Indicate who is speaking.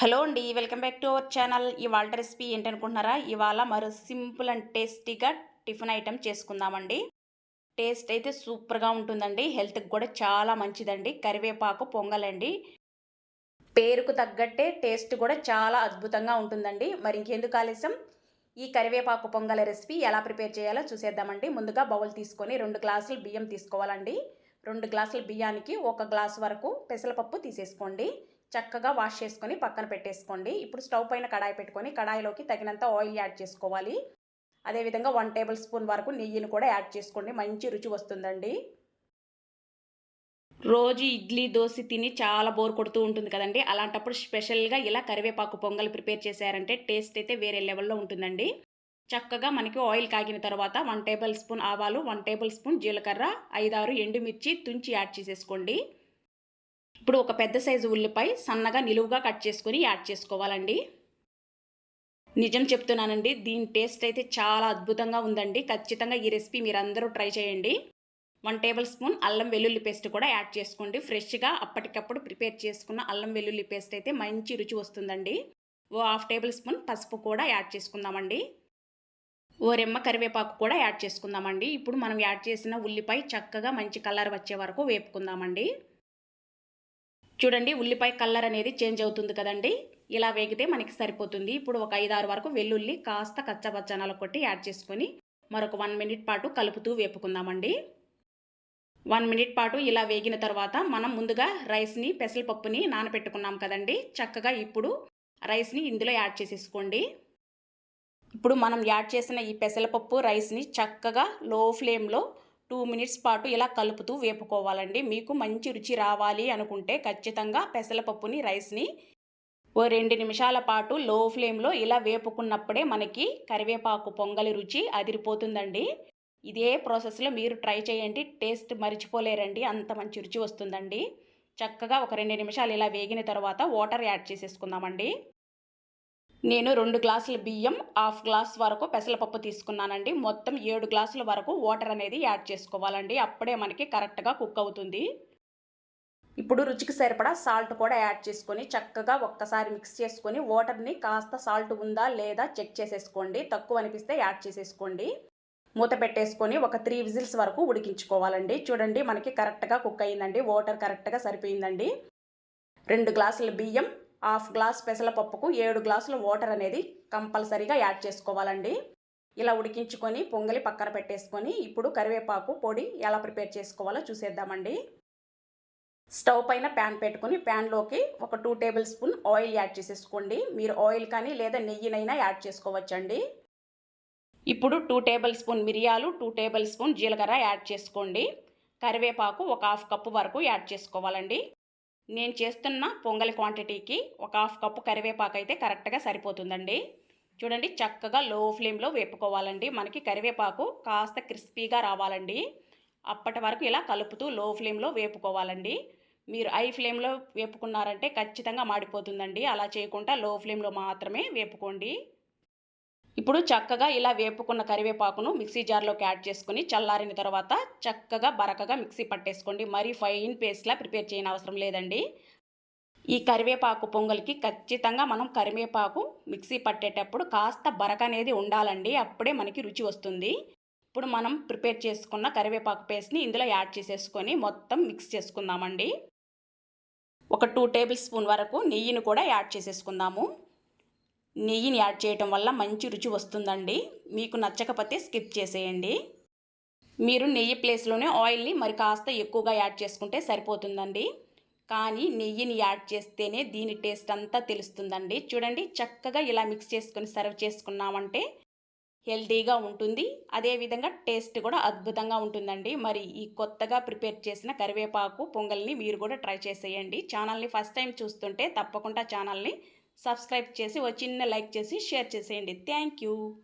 Speaker 1: Hello అండి welcome back to our channel. ఇవాళ recipe ఏంటనుకుంటున్నారా? ఇవాళ మరో సింపుల్ అండ్ టేస్టీగా టిఫిన్ ఐటెం చేసుకుందామండి. టేస్ట్ అయితే సూపర్గా ఉంటుందండి. హెల్త్కి కూడా చాలా మంచిదండి. కరివేపాకు పొంగలండి. పేరుకు తగ్గట్టే టేస్ట్ కూడా చాలా అద్భుతంగా ఉంటుందండి. మరి ఇంకెందుకు ఆలస్యం? ఈ కరివేపాకు పొంగల రెసిపీ ఎలా ప్రిపేర్ చేయాలో చూసేద్దామండి. ముందుగా బౌల్ తీసుకొని రెండు గ్లాసులు బియ్యం తీసుకోవాలండి. రెండు గ్లాసుల బియ్యానికి ఒక గ్లాస్ వరకు పెసరపప్పు తీసేసుకోండి. చక్కగా వాష్ చేసుకొని పక్కన పెట్టేసుకోండి. ఇప్పుడు స్టవ్ పైన కడాయి పెట్టుకొని కడాయిలోకి తగినంత ఆయిల్ యాడ్ చేసుకోవాలి. అదేవిధంగా వన్ టేబుల్ స్పూన్ వరకు నెయ్యిని కూడా యాడ్ చేసుకోండి. మంచి రుచి వస్తుందండి. రోజు ఇడ్లీ దోశ తిని చాలా బోర్ కొడుతూ ఉంటుంది కదండి. అలాంటప్పుడు స్పెషల్గా ఇలా కరివేపాకు పొంగల్ ప్రిపేర్ చేశారంటే టేస్ట్ అయితే వేరే లెవెల్లో ఉంటుందండి. చక్కగా మనకి ఆయిల్ కాగిన తర్వాత వన్ టేబుల్ స్పూన్ ఆవాలు వన్ టేబుల్ స్పూన్ జీలకర్ర ఐదారు ఎండుమిర్చి తుంచి యాడ్ చేసేసుకోండి. ఇప్పుడు ఒక పెద్ద సైజు ఉల్లిపాయ సన్నగా నిలువుగా కట్ చేసుకొని యాడ్ చేసుకోవాలండి. నిజం చెప్తున్నానండి దీని టేస్ట్ అయితే చాలా అద్భుతంగా ఉందండి. ఖచ్చితంగా ఈ రెసిపీ మీరందరూ ట్రై చేయండి. వన్ టేబుల్ స్పూన్ అల్లం వెల్లుల్లి పేస్ట్ కూడా యాడ్ చేసుకోండి. ఫ్రెష్గా అప్పటికప్పుడు ప్రిపేర్ చేసుకున్న అల్లం వెల్లుల్లి పేస్ట్ అయితే మంచి రుచి వస్తుందండి. ఓ హాఫ్ టేబుల్ స్పూన్ పసుపు కూడా యాడ్ చేసుకుందామండి. ఓ రెమ్మ కరివేపాకు కూడా యాడ్ చేసుకుందామండి. ఇప్పుడు మనం యాడ్ చేసిన ఉల్లిపాయ చక్కగా మంచి కలర్ వచ్చే వరకు వేపుకుందామండి. చూడండి ఉల్లిపాయ కలర్ అనేది చేంజ్ అవుతుంది కదండి. ఇలా వేగితే మనకి సరిపోతుంది. ఇప్పుడు ఒక ఐదారు వరకు వెల్లుల్లి కాస్త కచ్చబచ్చనాలు కొట్టి యాడ్ చేసుకొని మరొక వన్ మినిట్ పాటు కలుపుతూ వేపుకుందామండి. వన్ మినిట్ పాటు ఇలా వేగిన తర్వాత మనం ముందుగా రైస్ని పెసరపప్పుని నానబెట్టుకున్నాం కదండి. చక్కగా ఇప్పుడు రైస్ని ఇందులో యాడ్ చేసేసుకోండి. ఇప్పుడు మనం యాడ్ చేసిన ఈ పెసరపప్పు రైస్ని చక్కగా లో ఫ్లేమ్లో టూ మినిట్స్ పాటు ఇలా కలుపుతూ వేపుకోవాలండి. మీకు మంచి రుచి రావాలి అనుకుంటే ఖచ్చితంగా పెసరపప్పుని రైస్ని ఓ రెండు నిమిషాల పాటు లో ఫ్లేమ్లో ఇలా వేపుకున్నప్పుడే మనకి కరివేపాకు పొంగలి రుచి అదిరిపోతుందండి. ఇదే ప్రాసెస్లో మీరు ట్రై చేయండి. టేస్ట్ మరిచిపోలేరండి. అంత మంచి రుచి వస్తుందండి. చక్కగా ఒక రెండు నిమిషాలు ఇలా వేగిన తర్వాత వాటర్ యాడ్ చేసేసుకుందామండి. నేను రెండు గ్లాసుల బియ్యం హాఫ్ గ్లాస్ వరకు పెసలపప్పు తీసుకున్నానండి. మొత్తం ఏడు గ్లాసుల వరకు వాటర్ అనేది యాడ్ చేసుకోవాలండి. అప్పుడే మనకి కరెక్ట్గా కుక్ అవుతుంది. ఇప్పుడు రుచికి సరిపడా సాల్ట్ కూడా యాడ్ చేసుకొని చక్కగా ఒక్కసారి మిక్స్ చేసుకొని వాటర్ని కాస్త సాల్ట్ ఉందా లేదా చెక్ చేసేసుకోండి. తక్కువ అనిపిస్తే యాడ్ చేసేసుకోండి. మూత పెట్టేసుకొని ఒక త్రీ విజిల్స్ వరకు ఉడికించుకోవాలండి. చూడండి మనకి కరెక్ట్గా కుక్ అయిందండి. వాటర్ కరెక్ట్గా సరిపోయిందండి. రెండు గ్లాసుల బియ్యం హాఫ్ గ్లాస్ పెసలపప్పుకు ఏడు గ్లాసుల వాటర్ అనేది కంపల్సరీగా యాడ్ చేసుకోవాలండి. ఇలా ఉడికించుకొని పొంగలి పక్కన పెట్టేసుకొని ఇప్పుడు కరివేపాకు పొడి ఎలా ప్రిపేర్ చేసుకోవాలో చూసేద్దామండి. స్టవ్ పైన ప్యాన్ పెట్టుకొని ప్యాన్లోకి ఒక two tablespoon oil add చేసేసుకోండి. మీరు ఆయిల్ కానీ లేదా నెయ్యినైనా యాడ్ చేసుకోవచ్చండి. ఇప్పుడు టూ టేబుల్ స్పూన్ మిరియాలు టూ టేబుల్ స్పూన్ జీలకర్ర యాడ్ చేసుకోండి. కరివేపాకు ఒక హాఫ్ కప్పు వరకు యాడ్ చేసుకోవాలండి. నేను చేస్తున్న పొంగల్ క్వాంటిటీకి ఒక హాఫ్ కప్పు కరివేపాకు అయితే కరెక్ట్గా సరిపోతుందండి. చూడండి చక్కగా లో ఫ్లేమ్లో వేపుకోవాలండి. మనకి కరివేపాకు కాస్త క్రిస్పీగా రావాలండి. అప్పటి వరకు ఇలా కలుపుతూ లో ఫ్లేమ్లో వేపుకోవాలండి. మీరు ఐ ఫ్లేమ్లో వేపుకున్నారంటే ఖచ్చితంగా మాడిపోతుందండి. అలా చేయకుండా లో ఫ్లేమ్లో మాత్రమే వేపుకోండి. ఇప్పుడు చక్కగా ఇలా వేపుకున్న కరివేపాకును మిక్సీ జార్లోకి యాడ్ చేసుకుని చల్లారిన తర్వాత చక్కగా బరకగా మిక్సీ పట్టేసుకోండి. మరీ ఫైన్ పేస్ట్లా ప్రిపేర్ చేయని అవసరం లేదండి. ఈ కరివేపాకు పొంగల్కి ఖచ్చితంగా మనం కరివేపాకు మిక్సీ పట్టేటప్పుడు కాస్త బరక అనేది ఉండాలండి. అప్పుడే మనకి రుచి వస్తుంది. ఇప్పుడు మనం ప్రిపేర్ చేసుకున్న కరివేపాకు పేస్ట్ని ఇందులో యాడ్ చేసేసుకొని మొత్తం మిక్స్ చేసుకుందామండి. ఒక టూ టేబుల్ స్పూన్ వరకు నెయ్యిని కూడా యాడ్ చేసేసుకుందాము. నెయ్యిని యాడ్ చేయటం వల్ల మంచి రుచి వస్తుందండి. మీకు నచ్చకపోతే స్కిప్ చేసేయండి. మీరు నెయ్యి ప్లేస్లోనే ఆయిల్ని మరి కాస్త ఎక్కువగా యాడ్ చేసుకుంటే సరిపోతుందండి. కానీ నెయ్యిని యాడ్ చేస్తేనే దీని టేస్ట్ అంతా తెలుస్తుందండి. చూడండి చక్కగా ఇలా మిక్స్ చేసుకొని సర్వ్ చేసుకున్నామంటే హెల్తీగా ఉంటుంది. అదేవిధంగా టేస్ట్ కూడా అద్భుతంగా ఉంటుందండి. మరి ఈ కొత్తగా ప్రిపేర్ చేసిన కరివేపాకు పొంగల్ని మీరు కూడా ట్రై చేసేయండి. ఛానల్ని ఫస్ట్ టైం చూస్తుంటే తప్పకుండా ఛానల్ని సబ్స్క్రైబ్ చేసి ఒక చిన్న లైక్ చేసి షేర్ చేసేయండి. Thank you.